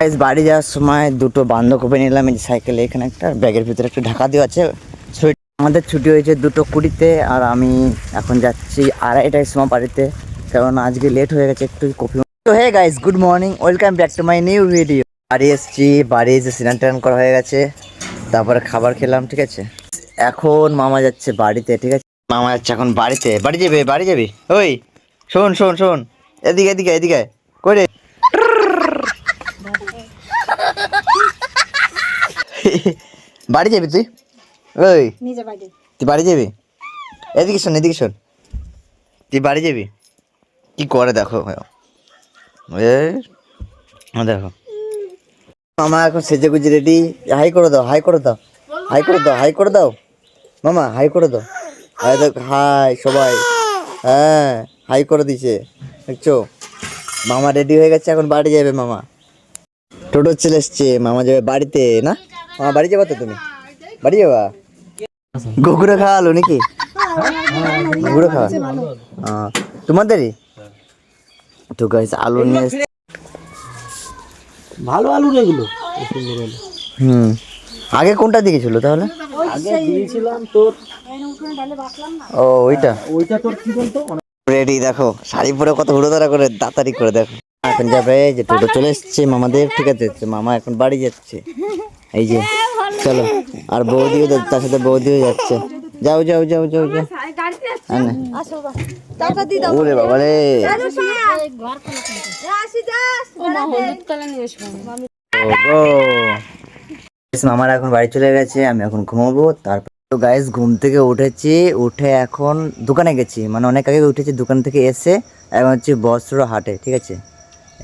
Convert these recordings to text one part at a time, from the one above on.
Guys, বাড়ি যাওয়ার সময় দুটো বান্ধকপি নিলাম এই সাইকেলে এখানে একটা ব্যাগের ভিতরে একটু ঢাকা দেওয়া আছে। আমাদের ছুটি হয়েছে দুটো কুড়িতে আর আমি এখন যাচ্ছি আড়াইটার সময় বাড়িতে। কারণ আজকে লেট হয়ে গেছে একটু কপি তো hey guys good morning welcome back to my new video বাড়ি এসেছি বাড়ি এসে স্নান টান করা হয়ে গেছে তারপরে খাবার খেলাম ঠিক আছে? এখন মামা যাচ্ছে বাড়িতে ঠিক আছে? মামা যাচ্ছে এখন বাড়িতে। বাড়ি যাবে বাড়ি যাবি? ওই শোন শোন শোন এদিকে এদিকে এদিকে করে বাড়ি যাবি তুই? ওই। তুই বাড়ি যাবি? এদিকে শোন এদিকে শোন। তুই বাড়ি যাবি? কি করে দেখো ও দেখো। মামা এখন সেজে গুজে রেডি হাই করে দাও হাই করে দাও। হাই করে দাও হাই করে দাও। মামা হাই করে দাও। হাই দেখ হাই সবাই। হ্যাঁ হাই করে দিছে দেখছ? মামা রেডি হয়ে গেছে এখন বাড়ি যাবে মামা। টোটো চলে এসছে মামা যাবে বাড়িতে না? মামা বাড়ি যাবা তো তুমি? বাড়ি যাবা? গোগুড়ো খাওয়ালো নাকি? গোগুড়ো খাওয়া? আহ, তোমাদেরই? তো গাইস আলু নিয়ে। ভালো আলু রে এগুলো। আলু হুম। আগে কোনটা দিকেছিল তাহলে? আগে দিয়েছিলাম তোর ও ওইটা? ওইটা তোর কি বলতো? রেডি দেখো। শাড়ি পরে কত হুড়োতাড়া করে তাড়াতাড়ি করে দেখো। এখন যাবে যে টোটো চলে এসছে মামাদের ঠিক আছে? মামা এখন বাড়ি যাচ্ছে। এই যে, চলো, আর বৌদিও তার সাথে বৌদিও যাচ্ছে। যাও যাও যাও যাও যাও। ওরে বাবা রে। মামারা এখন বাড়ি চলে গেছে, আমি এখন ঘুমাবো। তারপর তো গাইস ঘুম থেকে উঠেছি, উঠে এখন দোকানে গেছি। মানে অনেক আগে উঠেছি, দোকান থেকে এসে এখন হচ্ছে বস্ত্র হাটে, ঠিক আছে?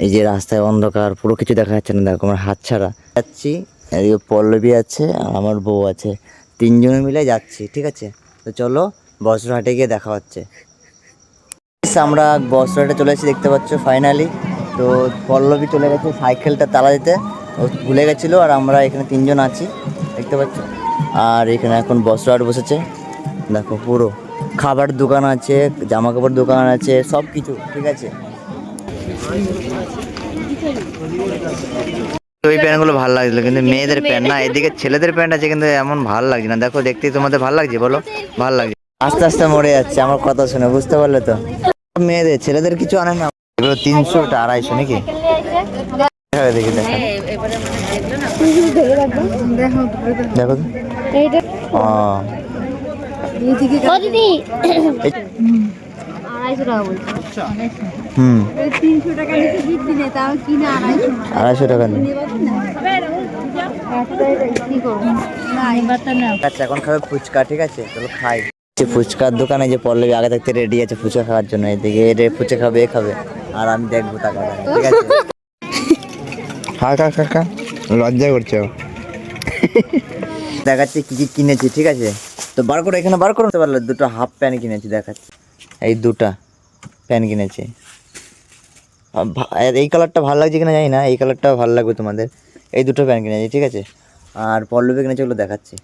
এই যে রাস্তায় অন্ধকার, পুরো কিছু দেখা যাচ্ছে না, দেখো আমার হাত ছাড়া। যাচ্ছি এদিকে পল্লবী আছে আর আমার বউ আছে। তিনজনে মিলে যাচ্ছি, ঠিক আছে? তো চলো বস্ত্র হাটে গিয়ে দেখা হচ্ছে। আমরা বস্ত্রহাটে চলে এসেছি, দেখতে পাচ্ছ ফাইনালি তো পল্লবী চলে গেছে সাইকেলটা তালা দিতে। ও ভুলে গেছিল আর আমরা এখানে তিনজন আছি, দেখতে পাচ্ছ? আর এখানে এখন বস্ত্রহাট বসেছে। দেখো পুরো খাবার দোকান আছে জামা কাপড় দোকান আছে সব কিছু ঠিক আছে? ওই প্যান্টগুলো ভালো লাগছিল কিন্তু মেয়েদের প্যান্ট না এদিকে ছেলেদের প্যান্ট আছে কিন্তু এমন ভালো লাগছে না। দেখো দেখতেই তোমাদের ভালো লাগছে বলো? ভালো লাগছে। আস্তে আস্তে মরে যাচ্ছে আমার কথা শুনে বুঝতে পারলে তো? মেয়েদের ছেলেদের কিছু আনে না? এগুলো তিনশোটা আড়াইশো নাকি? দেখো দেখো। আড়াইশো টাকা হুম নেই আড়াইশো টাকা। নিন। কি করব না এবারটা না আচ্ছা এখন খাবে ফুচকা ঠিক আছে? চলো খাই। ফুচকার দোকানে যে পল্লবী আগে থাকতে রেডি আছে ফুচকা খাওয়ার জন্য এদিকে এ ফুচকা খাবে এ খাবে। আর আমি দেখব টাকাটা ঠিক আছে? খা খা খা খা। লজ্জা করছে দেখাচ্ছি কি কি কিনেছি ঠিক আছে? তো বার করে এখানে বার করতে পারলে দুটো হাফ প্যান্ট কিনেছি দেখাচ্ছি। এই দুটা। প্যান্ট কিনেছি। এই কালারটা ভালো লাগছে কিনা জানি না এই কালারটা ভালো লাগবে তোমাদের। এই দুটো প্যান্ট কিনেছি ঠিক আছে? আর পল্লবী কিনেছে ওগুলো দেখাচ্ছি।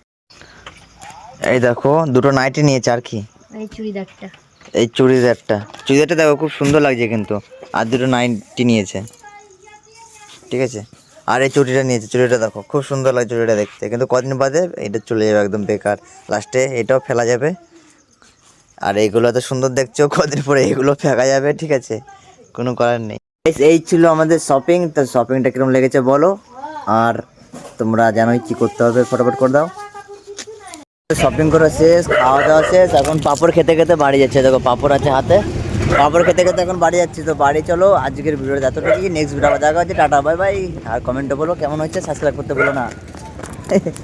এই দেখো দুটো নাইটি নিয়েছে আর কি। এই চুড়িদারটা। এই চুড়িদারটা। চুড়িদারটা দেখো খুব সুন্দর লাগছে কিন্তু। আর দুটো নাইটি নিয়েছে। ঠিক আছে? আর এই চুড়িটা নিয়েছে চুড়িটা দেখো খুব সুন্দর লাগে চুড়িটা দেখতে। কিন্তু কদিন বাদে এটা চলে যাবে একদম বেকার। লাস্টে এটাও ফেলা যাবে। আর এইগুলো এত সুন্দর দেখছ, কদিন পরে এগুলো ফেঁকা যাবে, ঠিক আছে? কোনো করার নেই। এই ছিল আমাদের শপিং তো শপিংটা কীরকম লেগেছে বলো? আর তোমরা জানোই কি করতে হবে, ফটোফট করে দাও। শপিং করা শেষ, খাওয়া দাওয়া শেষ, এখন পাপড় খেতে খেতে বাড়ি যাচ্ছে। দেখো, পাপড় আছে হাতে। পাপড় খেতে খেতে এখন বাড়ি যাচ্ছি। তো বাড়ি চলো, আজকের ভিডিওটা যতটুকু নেক্সট ভিডিও দেখা হচ্ছে। টাটা বাই বাই আর কমেন্টে বলো, কেমন হচ্ছে সাবস্ক্রাইব করতে বলো না।